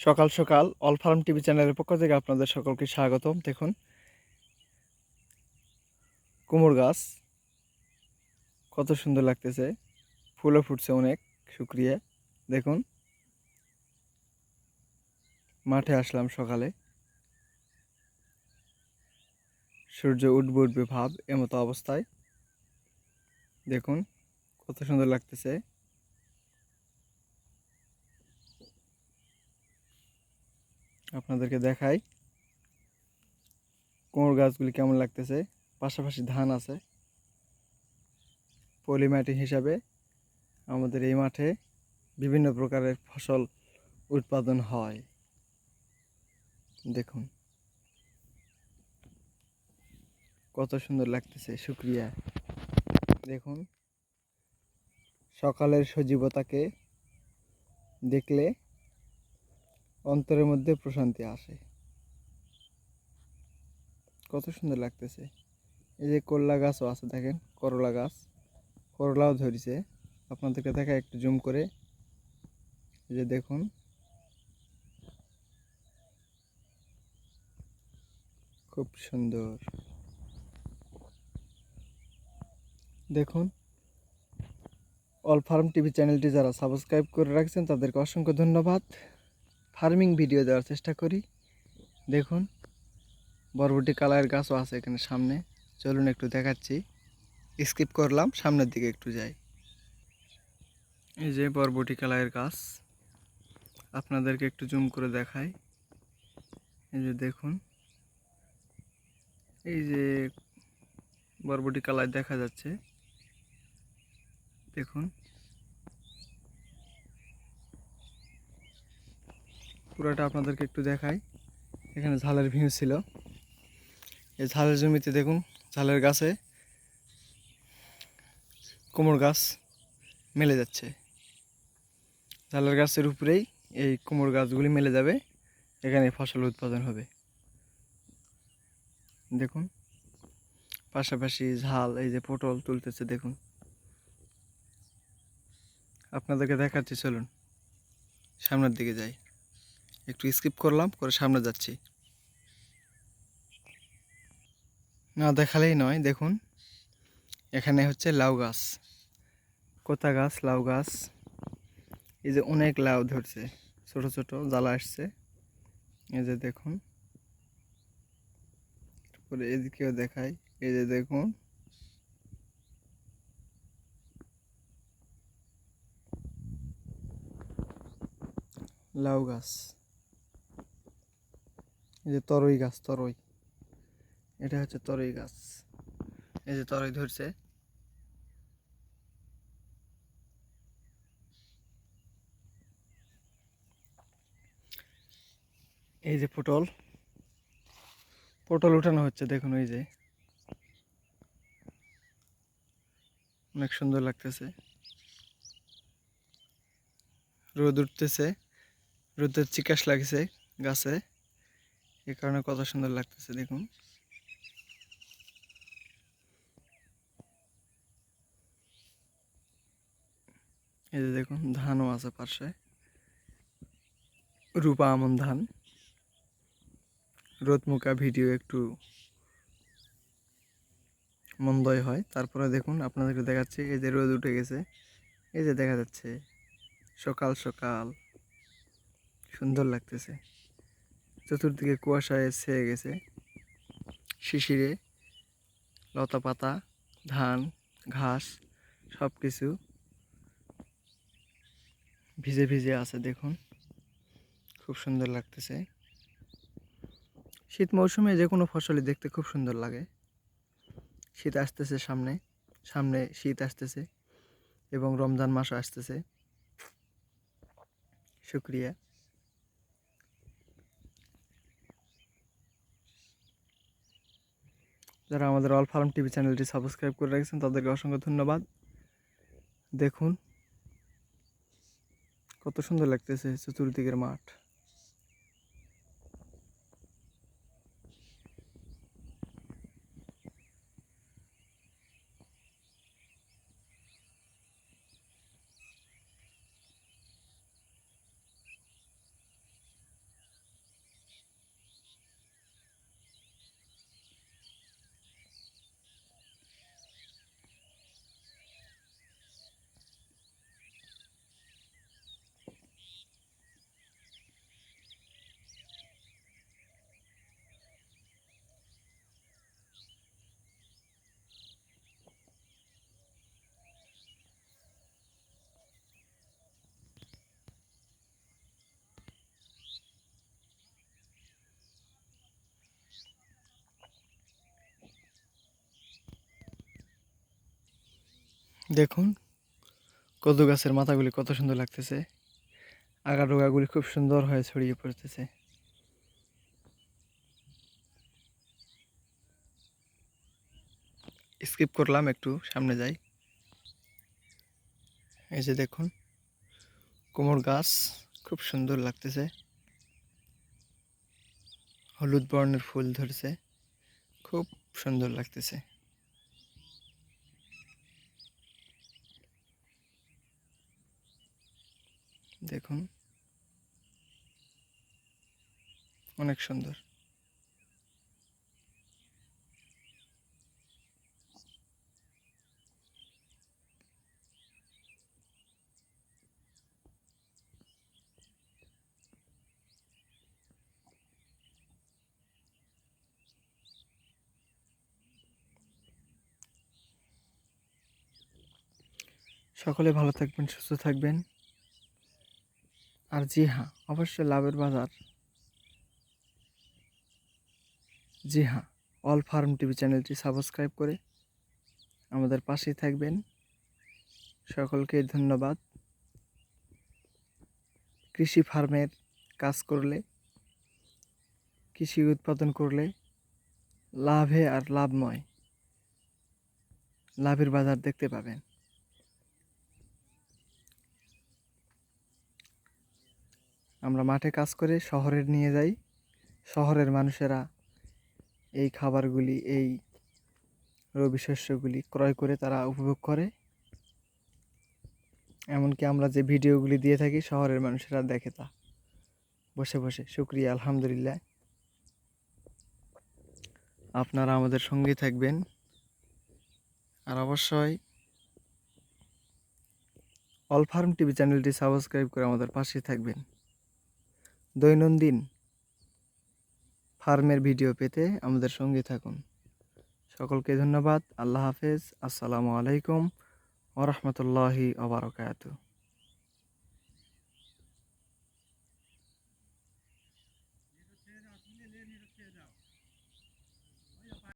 সকাল সকাল all farm TV চ্যানেলের পক্ষ থেকে আপনাদের সকলকে স্বাগতম। দেখুন কুমড় গাছ কত সুন্দর লাগতেছে, ফুলও ফুটছে অনেক, শুক্রিয়া। দেখুন, মাঠে আসলাম সকালে। সূর্য উঠবে উঠবে ভাব এমতো অবস্থায়। দেখুন, কত সুন্দর লাগতেছে। আপনাদেরকে দেখাই। কোমর গাছগুলি কেমন লাগতেছে? পাশাপাশি ধান আছে। পলি মাটি হিসাবে আমাদের এই মাঠে বিভিন্ন প্রকারের ফসল উৎপাদন হয়। দেখুন। কত সুন্দর লাগতেছে, শুক্রিয়া। দেখুন। সকালের সজীবতাকে দেখলে অন্তরের মধ্যে প্রশান্তি আসে। কত সুন্দর লাগতেছে। এই যে করলা গাছও আছে দেখেন, করলা গাছ। করলাও ধরেছে। আপনাদেরকে দেখা একটু জুম করে। এই যে দেখুন। খুব সুন্দর। দেখুন। অল ফার্ম টিভি চ্যানেলটি যারা সাবস্ক্রাইব করে রাখছেন, তাদেরকে অসংখ্য ধন্যবাদ। ফার্মিং ভিডিও দেওয়ার চেষ্টা করি। দেখুন, বরবটি কালারের গাছও আছে এখানে সামনে। চলুন একটু দেখাচ্ছি। স্কিপ করলাম, সামনের দিকে একটু যাই। এই যে বরবটি কালারের গাছ, আপনাদেরকে একটু জুম করে দেখাই। এই যে দেখুন, এই যে বরবটি কালার দেখা যাচ্ছে। দেখুন পুরোটা আপনাদেরকে একটু দেখাই। এখানে ঝালের ভিউ ছিল। এই ঝালের জমিতে দেখুন, ঝালের গাছে কোমর গাছ মেলে যাচ্ছে। ঝালের গাছের উপরেই এই কোমর গাছগুলি মেলে যাবে। এখানে ফসল উৎপাদন হবে। দেখুন, পাশাপাশি ঝাল, এই যে পটল তুলতেছে, দেখুন। আপনাদেরকে দেখাচ্ছি, চলুন, সামনের দিকে যাই। একটু স্কিপ করলাম, করে সামনে যাচ্ছি। না দেখালেই নয়, দেখুন। এখানে হচ্ছে লাউ গাছ। কোথা গাছ? লাউ গাছ। এই যে অনেক লাউ ধরছে, ছোট ছোট জ্বালা আসছে। এই যে দেখুন। তারপরে এদিকেও দেখাই। এই যে দেখুন। লাউ গাছ। এই যে তরই গাছ, তরই। এটা হচ্ছে তরই গাছ। এই যে তরই ধরছে। এই যে পটল। পটল উঠানো হচ্ছে, দেখুন ওই যে। অনেক সুন্দর লাগতেছে। রোদ উঠতেছে। রোদের চিকাশ লাগছে গাছে। এই কারণে কত সুন্দর লাগতেছে, দেখুন। এই যে দেখুন, ধানও আছে পাশে। রূপা আমন ধান। রোদমুখা ভিডিও একটু মন্দই হয়। তারপরে দেখুন, আপনাদেরকে দেখাচ্ছি, এই যে রোদ উঠে গেছে। এই যে দেখা যাচ্ছে, সকাল সকাল, সুন্দর লাগতেছে। চতুর্দিকে কুয়াশায় ছেয়ে গেছে। শিশিরে লতা পাতা ধান, ঘাস সব কিছু ভিজে ভিজে আছে দেখুন। খুব সুন্দর লাগতেছে। শীত মৌসুমে যে কোনো ফসলই দেখতে খুব সুন্দর লাগে। শীত আসতেছে সামনে সামনে শীত আসতেছে এবং রমজান মাসও আসতেছে। শুক্রিয়া। যারা আমাদের অল ফার্ম টিভি চ্যানেলটি সাবস্ক্রাইব করে রেখেছেন, তাদেরকে অসংখ্য ধন্যবাদ। দেখুন, কত সুন্দর লাগতেছে চতুর্দিকের মাঠ। দেখুন, কদু গাছের মাথাগুলি কত সুন্দর লাগতেছে। আগা ডোগাগুলি খুব সুন্দর হয়ে ছড়িয়ে পড়তেছে। স্কিপ করলাম, একটু সামনে যাই। এই যে দেখুন, কোমর গাছ খুব সুন্দর লাগতেছে। হলুদ বর্ণের ফুল ধরেছে, খুব সুন্দর লাগতেছে। দেখুন। অনেক সুন্দর। সকলে ভালো থাকবেন সুস্থ থাকবেন। আর জি হ্যাঁ অবশ্যই লাভের বাজার। জি হ্যাঁ অল ফার্ম টিভি চ্যানেলটি সাবস্ক্রাইব করে আমাদের পাশেই থাকবেন। সকলকে ধন্যবাদ। কৃষি ফার্মের কাজ করলে, কৃষি উৎপাদন করলে লাভে আর লাভময়। লাভের বাজার দেখতে পাবেন। আমরা মাঠে কাজ করে শহরে নিয়ে যাই। শহরের মানুষেরা এই খাবারগুলি, এই রবি শস্যগুলি ক্রয় করে তারা উপভোগ করে। এমনকি আমরা যে ভিডিওগুলি দিয়ে থাকি, শহরের মানুষেরা দেখে তা। বসে বসে, শুক্রিয়া, আলহামদুলিল্লাহ। আপনারা আমাদের সঙ্গী থাকবেন। আর অবশ্যই অল ফার্ম টিভি চ্যানেলটি সাবস্ক্রাইব করে আমাদের পাশে থাকবেন। দৈনন্দিন ফার্মের ভিডিও পেতে আমাদের সঙ্গে থাকুন। সকলকে ধন্যবাদ। আল্লাহ হাফেজ। আসসালামু আলাইকুম ওরহমতুল্লাহি ওবরাকাতু